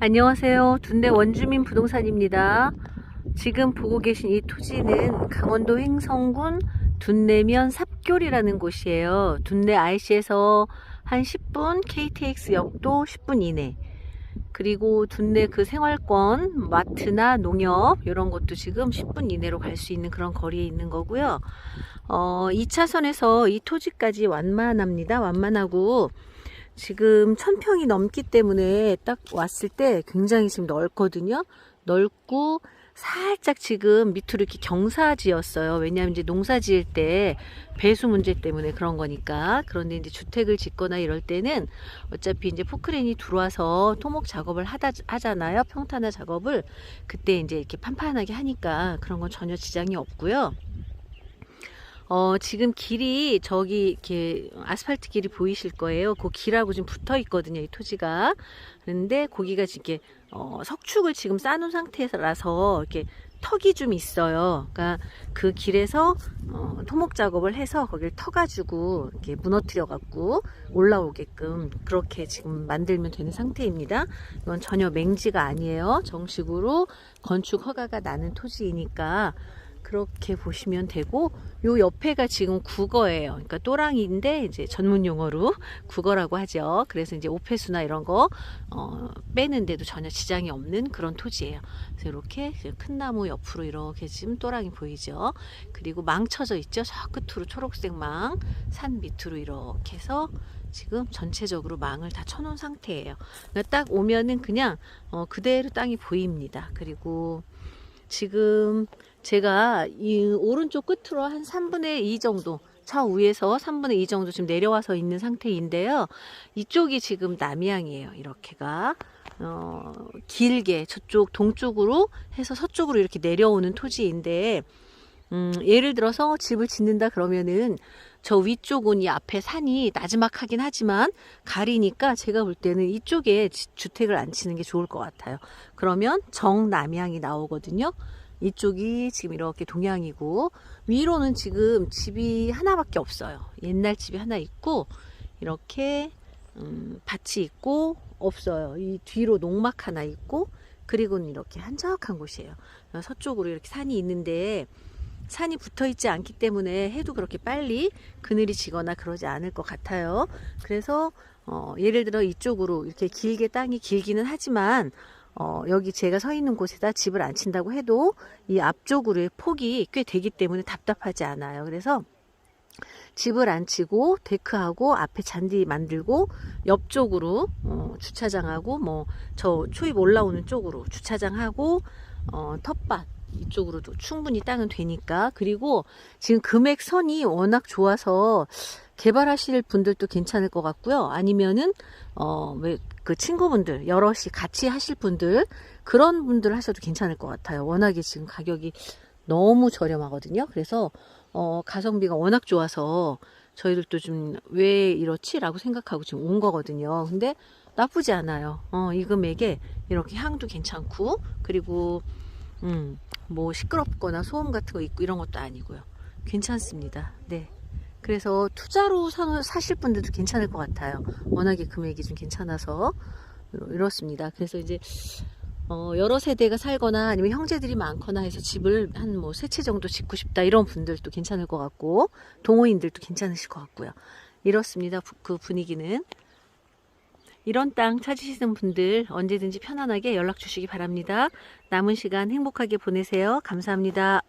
안녕하세요. 둔내 원주민 부동산입니다. 지금 보고 계신 이 토지는 강원도 횡성군 둔내면 삽교리라는 곳이에요. 둔내 IC에서 한 10분, KTX역도 10분 이내. 그리고 둔내 그 생활권, 마트나 농협 이런 것도 지금 10분 이내로 갈 수 있는 그런 거리에 있는 거고요. 어, 2차선에서 이 토지까지 완만합니다. 완만하고 지금 천평이 넘기 때문에 딱 왔을 때 굉장히 지금 넓거든요. 넓고 살짝 지금 밑으로 이렇게 경사지었어요. 왜냐하면 이제 농사 지을 때 배수 문제 때문에 그런 거니까. 그런데 이제 주택을 짓거나 이럴 때는 어차피 이제 포크레인이 들어와서 토목 작업을 하다, 하잖아요. 평탄화 작업을. 그때 이제 이렇게 판판하게 하니까 그런 건 전혀 지장이 없고요. 어, 지금 길이 저기 이렇게 아스팔트 길이 보이실 거예요. 그 길하고 지금 붙어 있거든요. 이 토지가. 그런데 거기가 이렇게 어, 석축을 지금 쌓아놓은 상태라서 이렇게 턱이 좀 있어요. 그러니까 그 길에서 어, 토목 작업을 해서 거기를 터가지고 이렇게 무너뜨려 갖고 올라오게끔 그렇게 지금 만들면 되는 상태입니다. 이건 전혀 맹지가 아니에요. 정식으로 건축 허가가 나는 토지이니까 그렇게 보시면 되고 요 옆에가 지금 국어예요. 그러니까 또랑이인데 이제 전문 용어로 국어라고 하죠. 그래서 이제 오폐수나 이런 거 어, 빼는데도 전혀 지장이 없는 그런 토지예요. 그래서 이렇게 큰 나무 옆으로 이렇게 지금 또랑이 보이죠. 그리고 망 쳐져 있죠. 저 끝으로 초록색 망, 산 밑으로 이렇게 해서 지금 전체적으로 망을 다 쳐놓은 상태예요. 그러니까 딱 오면은 그냥 어, 그대로 땅이 보입니다. 그리고 지금 제가 이 오른쪽 끝으로 한 3분의 2 정도 차 위에서 3분의 2 정도 지금 내려와서 있는 상태인데요. 이쪽이 지금 남향이에요. 이렇게가 어, 길게 저쪽 동쪽으로 해서 서쪽으로 이렇게 내려오는 토지인데 음, 예를 들어서 집을 짓는다 그러면은 저 위쪽은 이 앞에 산이 나지막하긴 하지만 가리니까 제가 볼 때는 이쪽에 지- 주택을 안 치는 게 좋을 것 같아요. 그러면 정남향이 나오거든요. 이쪽이 지금 이렇게 동향이고 위로는 지금 집이 하나밖에 없어요. 옛날 집이 하나 있고 이렇게 음, 밭이 있고 없어요. 이 뒤로 농막 하나 있고 그리고는 이렇게 한적한 곳이에요. 서쪽으로 이렇게 산이 있는데 산이 붙어 있지 않기 때문에 해도 그렇게 빨리 그늘이 지거나 그러지 않을 것 같아요. 그래서 어, 예를 들어 이쪽으로 이렇게 길게 땅이 길기는 하지만 어, 여기 제가 서 있는 곳에다 집을 안 친다고 해도 이 앞쪽으로의 폭이 꽤 되기 때문에 답답하지 않아요. 그래서 집을 안 치고 데크하고 앞에 잔디 만들고 옆쪽으로 어, 주차장하고 뭐 저 초입 올라오는 쪽으로 주차장하고 어, 텃밭 이쪽으로도 충분히 땅은 되니까 그리고 지금 금액선이 워낙 좋아서 개발하실 분들도 괜찮을 것 같고요. 아니면은 어왜 그 친구분들 여럿이 같이 하실 분들 그런 분들 하셔도 괜찮을 것 같아요. 워낙에 지금 가격이 너무 저렴하거든요. 그래서 어 가성비가 워낙 좋아서 저희들도 좀 왜 이렇지 라고 생각하고 지금 온 거거든요. 근데 나쁘지 않아요. 어, 이 금액에 이렇게 향도 괜찮고 그리고 음, 뭐 시끄럽거나 소음 같은 거 있고 이런 것도 아니고요. 괜찮습니다. 네. 그래서 투자로 사, 사실 분들도 괜찮을 것 같아요. 워낙에 금액이 좀 괜찮아서 이렇- 이렇습니다. 그래서 이제 어, 여러 세대가 살거나 아니면 형제들이 많거나 해서 집을 한 뭐 세 채 정도 짓고 싶다 이런 분들도 괜찮을 것 같고 동호인들도 괜찮으실 것 같고요. 이렇습니다. 부- 그 분위기는 이런 땅 찾으시는 분들 언제든지 편안하게 연락 주시기 바랍니다. 남은 시간 행복하게 보내세요. 감사합니다.